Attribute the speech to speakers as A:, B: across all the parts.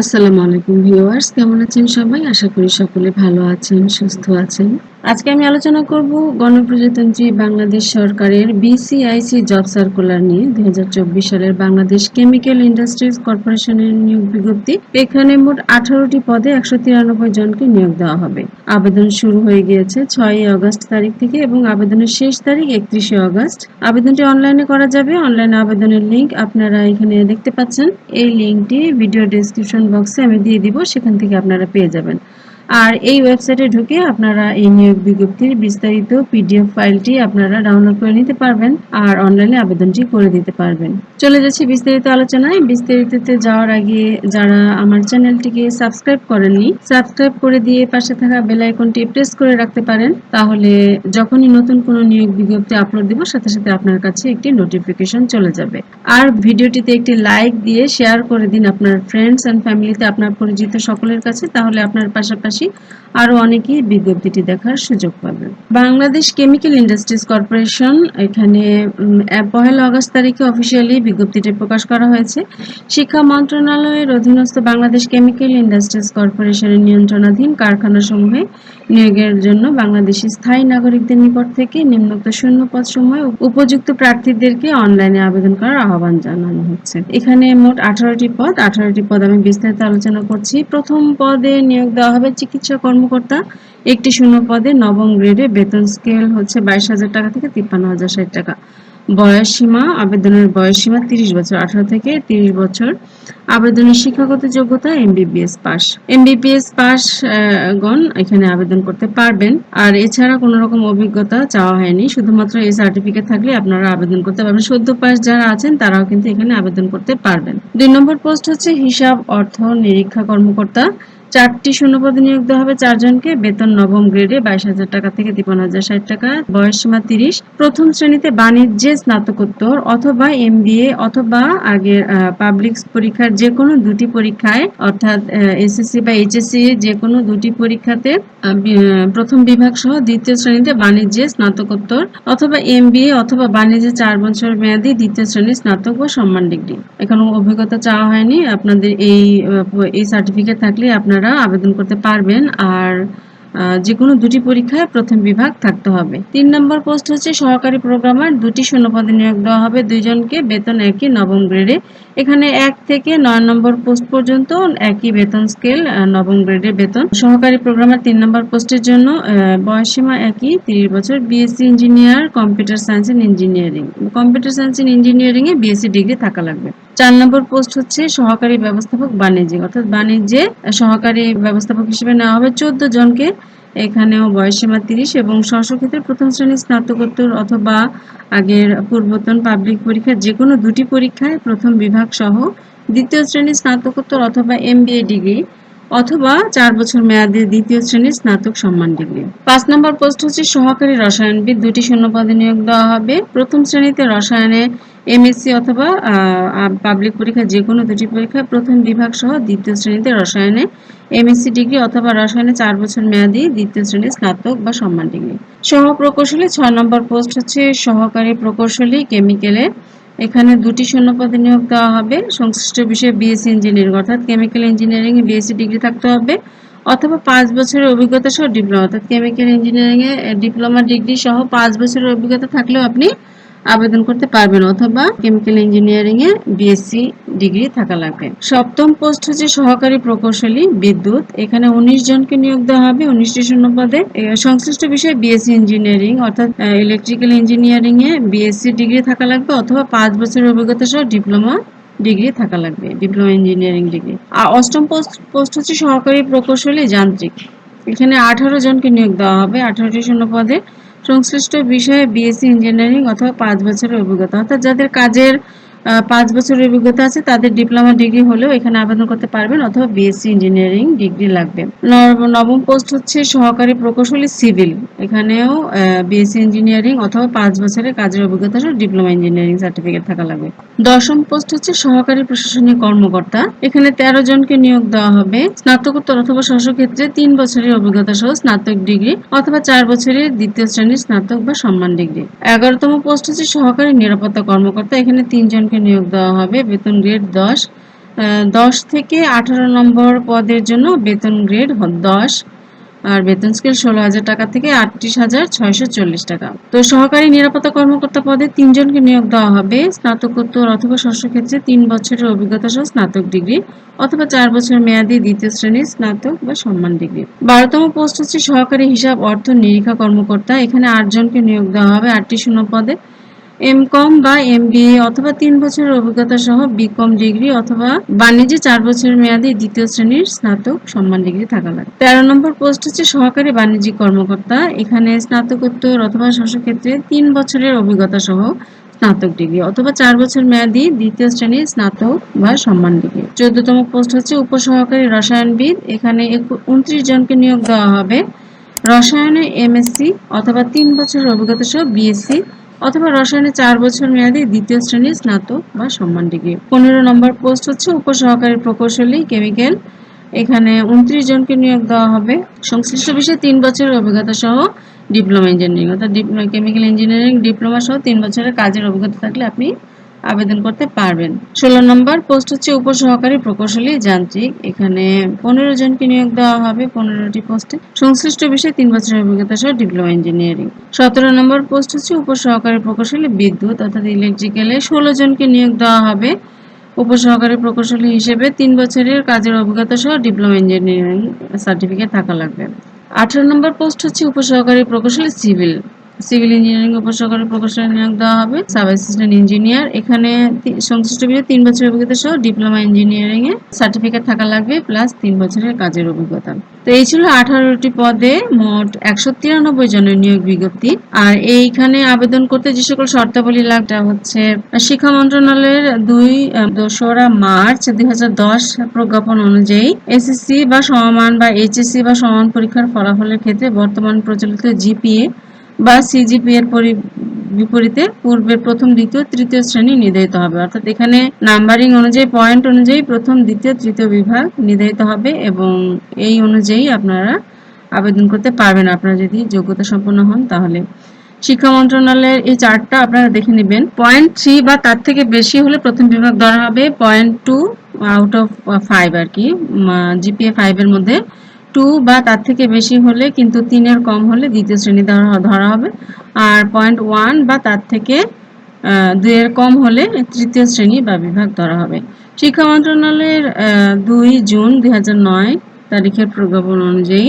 A: আসসালামু আলাইকুম ভিউয়ার্স কেমন আছেন সবাই? আশা করি সকলে ভালো আছেন সুস্থ আছেন। আজকে আমি আলোচনা করব গণপ্রজাতন্ত্রী বাংলাদেশ সরকারের বিসিআইসি জব সার্কুলার নিয়ে দুই সালের বাংলাদেশ কেমিক্যাল ইন্ডাস্ট্রিজ কর্পোরেশনের নিয়োগ বিজ্ঞপ্তি। এখানে মোট আঠারোটি পদে একশো তিরানব্বই জনকে নিয়োগ দেওয়া হবে। আবেদন শুরু হয়ে গিয়েছে ছয়ই আগস্ট তারিখ থেকে এবং আবেদনের শেষ তারিখ একত্রিশে আগস্ট। আবেদনটি অনলাইনে করা যাবে। অনলাইনে আবেদনের লিংক আপনারা এখানে দেখতে পাচ্ছেন। এই লিঙ্কটি ভিডিও ডেসক্রিপশন বক্সে আমি দিয়ে দিব। সেখান থেকে আপনারা পেয়ে যাবেন। আর এই ওয়েবসাইটে ঢুকে আপনারা এই নিয়োগ বিজ্ঞপ্তির বিস্তারিত পিডিএফ ফাইলটি আপনারা ডাউনলোড করে নিতে পারবেন আর অনলাইনে আবেদনটি করে দিতে পারবেন। চলে যাচ্ছি বিস্তারিত আলোচনায়। বিস্তারিততে যাওয়ার আগে যারা আমার চ্যানেলটিকে সাবস্ক্রাইব করেননি সাবস্ক্রাইব করে দিয়ে পাশে থাকা বেল আইকনটি প্রেস করে রাখতে পারেন। তাহলে যখনই নতুন কোনো নিয়োগ বিজ্ঞপ্তি আপলোড দিব, সাথে সাথে আপনার কাছে একটি নোটিফিকেশন চলে যাবে। আর ভিডিওটিতে একটি লাইক দিয়ে শেয়ার করে দিন আপনার ফ্রেন্ডস এন্ড ফ্যামিলিতে আপনার পরিচিত সকলের কাছে। তাহলে আপনার পাশাপাশি लीजिए আরও অনেকেই বিজ্ঞপ্তিটি দেখার সুযোগ পাবে বাংলাদেশ কেমিক্যাল ইন্ডাস্ট্রিজ কর্পোরেশন এখানে পহেলা আগস্ট তারিখে অফিসিয়ালি বিজ্ঞপ্তিটি প্রকাশ করা হয়েছে। শিক্ষা মন্ত্রণালয়ের অধীনস্থ বাংলাদেশ কেমিক্যাল ইন্ডাস্ট্রিজ কর্পোরেশনের নিয়ন্ত্রণাধীন কারখানাসমূহে নিয়োগের জন্য বাংলাদেশি স্থায়ী নাগরিকদের নিকট থেকে নিম্নোক্ত শূন্য পদ সময় উপযুক্ত প্রার্থীদেরকে অনলাইনে আবেদন করার আহ্বান জানানো হচ্ছে। এখানে মোট আঠারোটি পদ। আঠারোটি পদ আমি বিস্তারিত আলোচনা করছি। প্রথম পদে নিয়োগ দেওয়া হবে চিকিৎসা কর্মকর্তা একটি শূন্য পদে নবম গ্রেডে বেতন স্কেল হচ্ছে বাইশ হাজার টাকা থেকে তিপ্পান্ন হাজার ষাট টাকা। বয়স সীমা, আবেদনের বয়স সীমা তিরিশ বছর, আঠারো থেকে তিরিশ বছর। আবেদনের শিক্ষাগত যোগ্যতা, এমবিবিএস পাস। এমবিবিএস পাস গণ এখানে আবেদন করতে পারবেন। আর এছাড়া কোনো রকম অভিজ্ঞতা চাওয়া হয়নি। শুধুমাত্র এই সার্টিফিকেট থাকলে আপনারা আবেদন করতে পারবেন। সদ্য পাস যারা আছেন, তারাও কিন্তু এখানে আবেদন করতে পারবেন। দুই নম্বর পোস্ট হচ্ছে হিসাব অর্থ নিরীক্ষা কর্মকর্তা। চারটি শূন্যপদে নিয়োগ দেওয়া হবে চারজনকে। বেতন নবম গ্রেডে বাইশ হাজার টাকা থেকে তিপ্পান্ন হাজার ষাট টাকা, বয়স সীমা তিরিশ। প্রথম শ্রেণীতে বাণিজ্যে স্নাতকোত্তর অথবা এম অথবা আগের পাবলিক পরীক্ষার যে কোনো দুটি পরীক্ষায়, অর্থাৎ এসএসসি বা এইচএসসি যে কোনো দুটি পরীক্ষাতে প্রথম বিভাগ সহ দ্বিতীয় শ্রেণীতে বাণিজ্যে স্নাতকোত্তর অথবা এম অথবা বাণিজ্যে চার বছর মেয়াদী দ্বিতীয় শ্রেণির স্নাতক বা সম্মান ডিগ্রি। এখনও অভিজ্ঞতা চাওয়া হয়নি। আপনাদের এই এই সার্টিফিকেট থাকলে আপনারা আপনারা আবেদন করতে পারবেন আর যে কোনো দুটি পরীক্ষায় প্রথম বিভাগ থাকতে হবে। তিন নম্বর পোস্ট হচ্ছে সহকারী প্রোগ্রামার, দুটি শূন্যপদে নিয়োগ দেওয়া হবে। দুইজনকে বেতন একই নবম গ্রেডে এখানে এক থেকে নয় নম্বর পোস্ট পর্যন্ত একই বেতন স্কেল নবম গ্রেডের বেতন। সহকারী প্রোগ্রামার তিন নম্বর পোস্টের জন্য বয়সীমা একই, তিরিশ বছর BSc engineer computer science and engineering computer science and engineering A BSc degree থাকা লাগবে। চার নম্বর পোস্ট হচ্ছে সহকারী ব্যবস্থাপক বাণিজ্যিক। অর্থাৎ বাণিজ্যে সহকারী ব্যবস্থাপক হিসেবে নেওয়া হবে চোদ্দ জনকে। এখানেও বয়সীমা তিরিশ এবং সশক্ষেত্রে প্রথম শ্রেণির স্নাতকোত্তর অথবা আগের পূর্বতন পাবলিক পরীক্ষার যে কোনো দুটি পরীক্ষায় প্রথম বিভাগ সহ দ্বিতীয় শ্রেণির স্নাতকোত্তর অথবা এমবিএ ডিগ্রি অথবা চার বছর মেয়াদে দ্বিতীয় শ্রেণির স্নাতক সম্মান ডিগ্রি। পাঁচ নম্বর পোস্ট হচ্ছে সহকারী রসায়নবিদ। দুটি শূন্য পদে নিয়োগ দেওয়া হবে। প্রথম শ্রেণীতে রসায়নে এমএসসি অথবা পাবলিক পরীক্ষা যে কোনো দুটি পরীক্ষায় প্রথম বিভাগ সহ দ্বিতীয় শ্রেণীতে রসায়নে এমএসসি ডিগ্রি অথবা রসায়নে চার বছর মেয়াদী দ্বিতীয় শ্রেণির স্নাতক বা সম্মান ডিগ্রি। সহ প্রকৌশলী ছয় নম্বর পোস্ট হচ্ছে সহকারী প্রকৌশলী, কেমিক্যালে এখানে দুটি শূন্য পদে নিয়োগ দেওয়া হবে। সংশ্লিষ্ট বিষয়ে বিএসসি ইঞ্জিনিয়ারিং অর্থাৎ কেমিক্যাল ইঞ্জিনিয়ারিং এ বিএসসি ডিগ্রি থাকতে হবে। অথবা পাঁচ বছরের অভিজ্ঞতা সহ ডিপ্লোমা অর্থাৎ কেমিক্যাল ইঞ্জিনিয়ারিং এ ডিপ্লোমা ডিগ্রি সহ পাঁচ বছরের অভিজ্ঞতা থাকলেও আপনি আবেদন করতে পারবেন অথবা কেমিক্যাল ইঞ্জিনিয়ারিং এ বিএসসি ডিগ্রি থাকা লাগবে। সপ্তম পোস্ট হচ্ছে সহকারী প্রকৌশলী বিদ্যুৎ। এখানে উনিশ জনকে নিয়োগ দেওয়া হবে। উনিশটি শূন্য পদে সংশ্লিষ্ট বিষয়ে বিএসসি ইঞ্জিনিয়ারিং অর্থাৎ ইলেকট্রিক্যাল ইঞ্জিনিয়ারিং এ বিএসসি ডিগ্রি থাকা লাগবে অথবা পাঁচ বছরের অভিজ্ঞতা সহ ডিপ্লোমা ডিগ্রি থাকা লাগবে ডিপ্লোমা ইঞ্জিনিয়ারিং ডিগ্রি আর অষ্টম পোস্ট পোস্ট হচ্ছে সহকারী প্রকৌশলী যান্ত্রিক। এখানে আঠারো জনকে নিয়োগ দেওয়া হবে। আঠারোটি শূন্য পদে সংশ্লিষ্ট বিষয়ে বিএসসি ইঞ্জিনিয়ারিং অথবা পাঁচ বছরের অভিজ্ঞতা অর্থাৎ যাদের কাজের পাঁচ বছরের অভিজ্ঞতা আছে, তাদের ডিপ্লোমা ডিগ্রি হলেও এখানে আবেদন করতে পারবেন অথবা বিএসসি ইঞ্জিনিয়ারিং ডিগ্রি লাগবে। নবম পোস্ট হচ্ছে সহকারী প্রকৌশলী সিভিল। এখানেও বিএসসি ইঞ্জিনিয়ারিং অথবা পাঁচ বছরের কাজের অভিজ্ঞতা সহ ডিপ্লোমা ইঞ্জিনিয়ারিং সার্টিফিকেট থাকা লাগবে। দশম পোস্ট হচ্ছে সহকারী প্রশাসনিক কর্মকর্তা। এখানে তেরো জনকে নিয়োগ দেওয়া হবে। স্নাতকোত্তর অথবা ক্ষেত্রে তিন বছরের অভিজ্ঞতা সহ স্নাতক ডিগ্রি অথবা চার বছরের দ্বিতীয় শ্রেণির স্নাতক বা সম্মান ডিগ্রি। এগারোতম পোস্ট হচ্ছে সহকারী নিরাপত্তা কর্মকর্তা। এখানে তিনজন জনকে নিয়োগ দেওয়া হবে বেতন গ্রেড দশ। দশ থেকে আঠারো নম্বর পদের জন্য বেতন গ্রেড দশ। আর বেতন স্কেল ষোলো হাজার টাকা থেকে আটত্রিশ হাজার ছয়শো চল্লিশ টাকা। তো সহকারী নিরাপত্তা কর্মকর্তা পদে তিনজনকে নিয়োগ দেওয়া হবে, স্নাতকোত্তর অথবা ক্ষেত্রে তিন বছরের অভিজ্ঞতা সহ স্নাতক ডিগ্রি অথবা চার বছর মেয়াদী দ্বিতীয় শ্রেণির স্নাতক বা সম্মান ডিগ্রি। বারোতম পোস্ট হচ্ছে সহকারী হিসাব অর্থ নিরীক্ষা কর্মকর্তা। এখানে আটজনকে নিয়োগ দেওয়া হবে আটটি শূন্য পদে এমকম বা এমবিএ অথবা তিন বছরের অভিজ্ঞতা সহ বিকম ডিগ্রি অথবা বাণিজ্যে চার বছরের মেয়াদী দ্বিতীয় শ্রেণির স্নাতক সম্মান ডিগ্রি থাকা লাগে। তেরো নম্বর পোস্ট হচ্ছে সহকারী বাণিজ্যিক কর্মকর্তা। এখানে স্নাতকোত্তর অথবা ক্ষেত্রে তিন বছরের অভিজ্ঞতা সহ স্নাতক ডিগ্রি অথবা চার বছর মেয়াদী দ্বিতীয় শ্রেণির স্নাতক বা সম্মান ডিগ্রি চোদ্দতম পোস্ট হচ্ছে উপসহকারী রসায়নবিদ। এখানে উনত্রিশ জনকে নিয়োগ দেওয়া হবে। রসায়নে এমএসসি অথবা তিন বছরের অভিজ্ঞতা সহ বিএসসি অথবা রসায়নে চার বছর মেয়াদী দ্বিতীয় শ্রেণির স্নাতক বা সম্মান ডিগ্রি। পনেরো নম্বর পোস্ট হচ্ছে উপসহকারী প্রকৌশলী, কেমিক্যাল। এখানে উনত্রিশ জনকে নিয়োগ দেওয়া হবে। সংশ্লিষ্ট বিষয়ে তিন বছরের অভিজ্ঞতা সহ ডিপ্লোমা ইঞ্জিনিয়ারিং, অর্থাৎ কেমিক্যাল ইঞ্জিনিয়ারিং ডিপ্লোমা সহ তিন বছরের কাজের অভিজ্ঞতা থাকলে আপনি আবেদন করতে পারবেন। ষোলো নম্বর পোস্ট হচ্ছে উপসহকারী প্রকৌশলী যান্ত্রিক। এখানে পনেরো জনকে নিয়োগ দেওয়া হবে পনেরোটি পোস্টে। সংশ্লিষ্ট বিষয়ে তিন বছরের অভিজ্ঞতা সহ ডিপ্লোমা ইঞ্জিনিয়ারিং। সতেরো নম্বর পোস্ট হচ্ছে উপসহকারী প্রকৌশলী বিদ্যুৎ, অর্থাৎ ইলেকট্রিক্যালে ষোলো জনকে নিয়োগ দেওয়া হবে। উপসহকারী প্রকৌশলী হিসেবে তিন বছরের কাজের অভিজ্ঞতা সহ ডিপ্লোমা ইঞ্জিনিয়ারিং সার্টিফিকেট থাকা লাগবে। আঠারো নম্বর পোস্ট হচ্ছে উপসহকারী প্রকৌশলী সিভিল। সিভিল ইঞ্জিনিয়ারিং উপসহকারী প্রকৌশলী নিয়োগ দেওয়া হবে, সাব অ্যাসিস্ট্যান্ট ইঞ্জিনিয়ার। এখানে সংশ্লিষ্ট বিষয়ে তিন বছরের অভিজ্ঞতা সহ ডিপ্লোমা ইঞ্জিনিয়ারিং এ সার্টিফিকেট থাকা লাগবে, প্লাস তিন বছরের কাজের অভিজ্ঞতা। তো এই ছিল আঠারোটি পদে মোট একশো তিরানব্বই জনের নিয়োগ বিজ্ঞপ্তি। আর এইখানে আবেদন করতে যে সকল শর্তাবলী লাগটা হচ্ছে, শিক্ষা মন্ত্রণালয়ের দুই দোসরা মার্চ দুই হাজার দশ প্রজ্ঞাপন অনুযায়ী এসএসসি বা সমান বা এইচএসসি বা সমান পরীক্ষার ফলাফলের ক্ষেত্রে বর্তমান প্রচলিত জিপিএ বা সিজিপি এর বিপরীতে পূর্বের প্রথম, দ্বিতীয়, তৃতীয় শ্রেণি নির্ধারিত হবে। অর্থাৎ এখানে নাম্বারিং অনুযায়ী, পয়েন্ট অনুযায়ী প্রথম, দ্বিতীয়, তৃতীয় বিভাগ নির্ধারিত হবে এবং এই অনুযায়ী আপনারা আবেদন করতে পারবেন। আপনারা যদি যোগ্যতা সম্পন্ন হন তাহলে। শিক্ষা মন্ত্রণালয়ের এই চার্টটা আপনারা দেখে নেবেন। পয়েন্ট থ্রি বা তার থেকে বেশি হলে প্রথম বিভাগ ধরা হবে। Point two out of five আর কি জিপিএ ফাইভের মধ্যে টু বা তার থেকে বেশি হলে কিন্তু তিনের কম হলে দ্বিতীয় শ্রেণি ধরা হবে আর পয়েন্ট ওয়ান বা তার থেকে দুইয়ের কম হলে তৃতীয় শ্রেণি বা বিভাগ ধরা হবে। শিক্ষা মন্ত্রণালয়ের দুই জুন দুই নয় তারিখের প্রজ্ঞাপন অনুযায়ী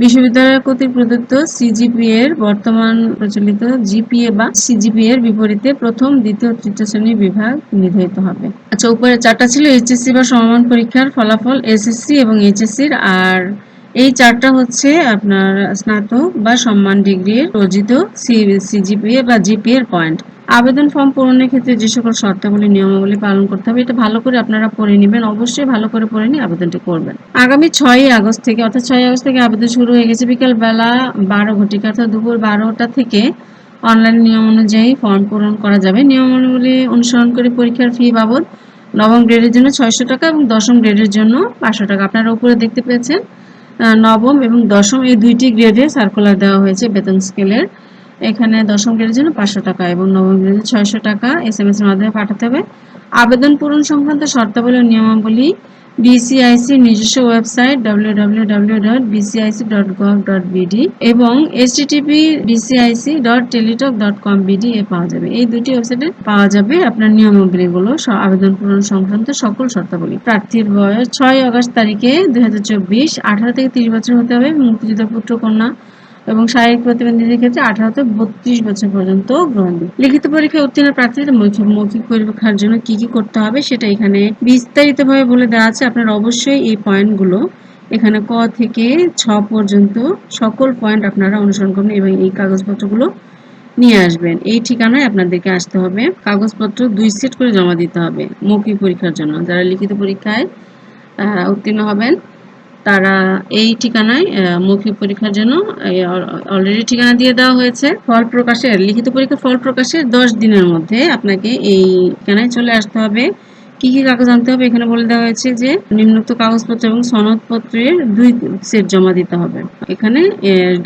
A: বিশ্ববিদ্যালয় কর্তৃক প্রদত্ত সিজিপি এর বর্তমান প্রচলিত জিপিএ বা সিজিপি এর বিপরীতে প্রথম, দ্বিতীয়, তৃতীয় শ্রেণি বিভাগ নির্ধারিত হবে। আচ্ছা উপরে চারটা ছিল এইচএসসি বা সমান পরীক্ষার ফলাফল এসএসসি এবং এইচএসসির আর এই চারটা হচ্ছে আপনার স্নাতক বা সম্মান ডিগ্রির অর্জিত সিজিপিএ বা জিপিএ এর পয়েন্ট আবেদন ফর্ম পূরণের ক্ষেত্রে যে সকল শর্তাবলী, নিয়মাবলী পালন করতে হবে, এটা ভালো করে আপনারা পড়ে নেবেন, অবশ্যই ভালো করে পড়ে নিয়ে আবেদনটি করবেন। আগামী ছয়ই আগস্ট থেকে, অর্থাৎ ছয়ই আগস্ট থেকে আবেদন শুরু হয়ে গেছে বিকাল বেলা বারো ঘটিকা, অর্থাৎ দুপুর বারোটা থেকে অনলাইন নিয়ম অনুযায়ী ফর্ম পূরণ করা যাবে। নিয়মাবলী অনুসরণ করে পরীক্ষার ফি বাবদ নবম গ্রেডের জন্য ছয়শো টাকা এবং দশম গ্রেডের জন্য পাঁচশো টাকা। আপনারা উপরে দেখতে পেয়েছেন নবম এবং দশম এই দুইটি গ্রেডে সার্কুলার দেওয়া হয়েছে বেতন স্কেলের এখানে দশম গ্রেডের জন্য পাঁচশো টাকা এবং নবম গ্রেডের ছয়শো টাকা এস এম এস এর মাধ্যমে পাঠাতে হবে। আবেদন পূরণ সংক্রান্ত শর্তাবলী ও নিয়মাবলী বিসিআইসি নিজস্ব ওয়েবসাইট www.bcic.gov.bd এবং http bcic.teletalk.com.bd এ পাওয়া যাবে। এই দুটি ওয়েবসাইটে পাওয়া যাবে আপনার নিয়মাবলীগুলো আবেদন পূরণ সংক্রান্ত সকল শর্তাবলী। প্রার্থীর বয়স ছয় আগস্ট তারিখে দুই হাজার চব্বিশ, আঠারো থেকে তিরিশ বছর হতে হবে, মুক্তিযোদ্ধা পুত্র, কন্যা এবং শারীরিক প্রতিবন্ধীদের ক্ষেত্রে আঠারো থেকে বত্রিশ বছর পর্যন্ত গ্রহণ লিখিত পরীক্ষায় উত্তীর্ণ প্রার্থীদের মৌখিক মৌখিক পরীক্ষার জন্য কি কি করতে হবে সেটা এখানে বিস্তারিতভাবে বলে দেওয়া আছে। আপনার অবশ্যই এই পয়েন্টগুলো এখানে ক থেকে ছ পর্যন্ত সকল পয়েন্ট আপনারা অনুসরণ করবেন এবং এই কাগজপত্রগুলো নিয়ে আসবেন। এই ঠিকানায় আপনাদেরকে আসতে হবে। কাগজপত্র দুই সেট করে জমা দিতে হবে মৌখিক পরীক্ষার জন্য। যারা লিখিত পরীক্ষায় উত্তীর্ণ হবেন তারা এই ঠিকানায় মৌখিক পরীক্ষার জন্য অলরেডি ঠিকানা দিয়ে দেওয়া হয়েছে। ফল প্রকাশের, লিখিত পরীক্ষার ফল প্রকাশের দশ দিনের মধ্যে আপনাকে এই ঠিকানায় চলে আসতে হবে। কি কি কাগজ আনতে হবে? এখানে বলে দেওয়া হয়েছে যে, নিম্নোক্ত কাগজপত্র এবং সনদপত্রের দুই সেট জমা দিতে হবে। এখানে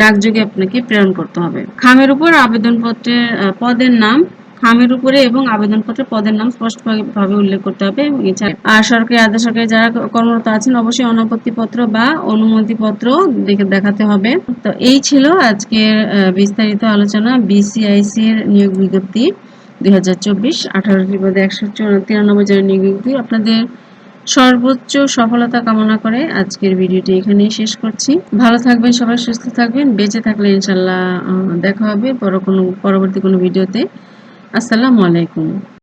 A: ডাকযোগে আপনাকে প্রেরণ করতে হবে। খামের উপর আবেদনপত্রের পদের নাম খামের উপরে এবং আবেদনপত্রে পদের নাম স্পষ্টভাবে উল্লেখ করতে হবে এছাড়া আর সরকারি আধা সরকারি যারা কর্মরত আছেন, অবশ্যই অনাপত্তিপত্র বা অনুমতিপত্র দেখে দেখাতে হবে। তো এই ছিল আজকের বিস্তারিত আলোচনা বিসিআইসি এর নিয়োগ বিজ্ঞপ্তি দুই হাজার চব্বিশ একশো তিরানব্বই জনের নিয়োগ বিজ্ঞপ্তি। আপনাদের সর্বোচ্চ সফলতা কামনা করে আজকের ভিডিওটি এখানেই শেষ করছি। ভালো থাকবেন সবাই, সুস্থ থাকবেন, বেঁচে থাকলে ইনশাল্লাহ দেখা হবে পর কোনো পরবর্তী কোনো ভিডিওতে। আসসালামু আলাইকুম।